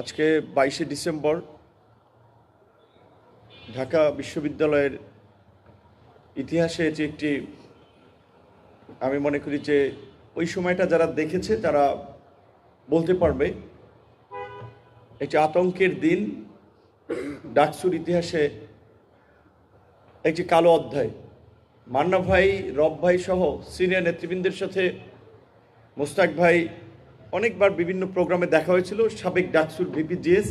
আজকে বাইশে ডিসেম্বর ঢাকা বিশ্ববিদ্যালয়ের ইতিহাসে এটি একটি, আমি মনে করি যে ওই সময়টা যারা দেখেছে তারা বলতে পারবে, একটি আতঙ্কের দিন, ডাকসুর ইতিহাসে একটি কালো অধ্যায়। মান্না ভাই, রব ভাই সহ সিনিয়র নেতৃবৃন্দের সাথে মোস্তাক ভাই অনেকবার বিভিন্ন প্রোগ্রামে দেখা হয়েছিল, সাবেক ডাকসুর ভিপি জিএস।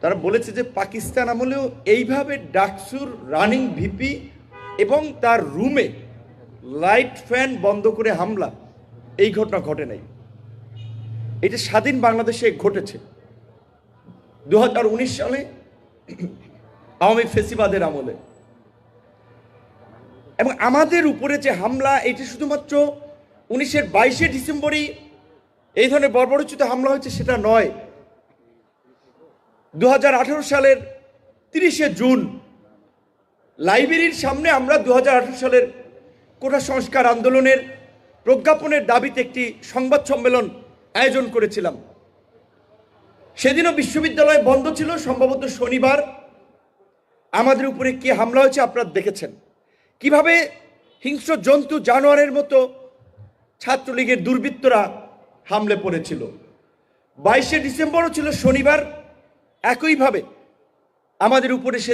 তারা বলেছে যে পাকিস্তান আমলেও এইভাবে ডাকসুর রানিং ভিপি এবং তার রুমে লাইট ফ্যান বন্ধ করে হামলা, এই ঘটনা ঘটে নাই। এটা স্বাধীন বাংলাদেশে ঘটেছে। দু হাজার উনিশ সালে আওয়ামী ফেসিবাদের আমলে। এবং আমাদের উপরে যে হামলা, এটি শুধুমাত্র উনিশের বাইশে ডিসেম্বরই এই ধরনের বর্বরোচিত হামলা হয়েছে, সেটা নয়। দু সালের তিরিশে জুন লাইব্রেরির সামনে আমরা দু হাজার আঠেরো সালের কোটা সংস্কার আন্দোলনের প্রজ্ঞাপনের দাবিতে একটি সংবাদ সম্মেলন আয়োজন করেছিলাম। সেদিনও বিশ্ববিদ্যালয় বন্ধ ছিল, সম্ভবত শনিবার। আমাদের উপরে কি হামলা হয়েছে আপনারা দেখেছেন। কীভাবে হিংস্র জন্তু জানোয়ারের মতো ছাত্রলীগের দুর্বৃত্তরা হামলে পড়েছিল। বাইশে ডিসেম্বরও ছিল শনিবার। একইভাবে আমাদের উপরে সে